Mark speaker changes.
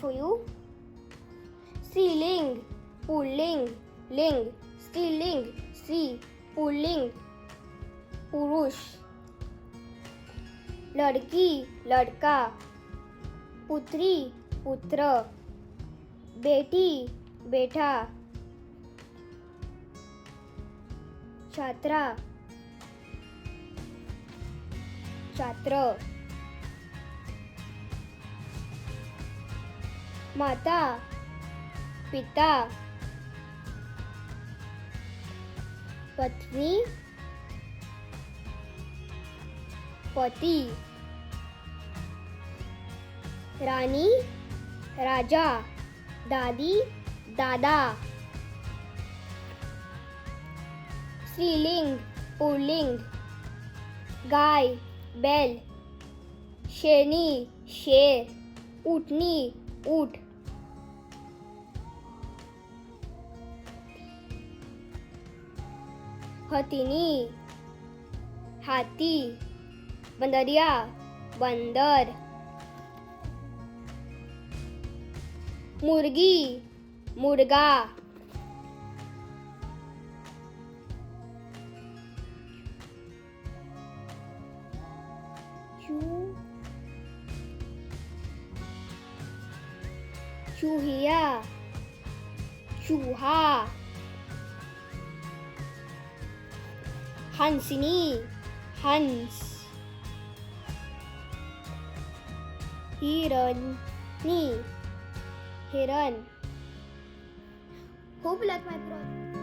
Speaker 1: for you. Ceiling, pulling, ling, stealing, see, pulling, पुरुष लड़की लड़का पुत्री पुत्र बेटी बेटा छात्रा छात्र माता, पिता, पत्नी, पति, रानी, राजा, दादी, दादा, स्त्रीलिंग, पुल्लिंग, गाय, बैल शेरनी शेर, ऊँटनी, ऊँट। हथिनी हाथी बंदरिया बंदर। मुर्गी मुर्गा। चूहिया चूहा। हंसनी हंस हिरणी हिरण खूप लाईक माय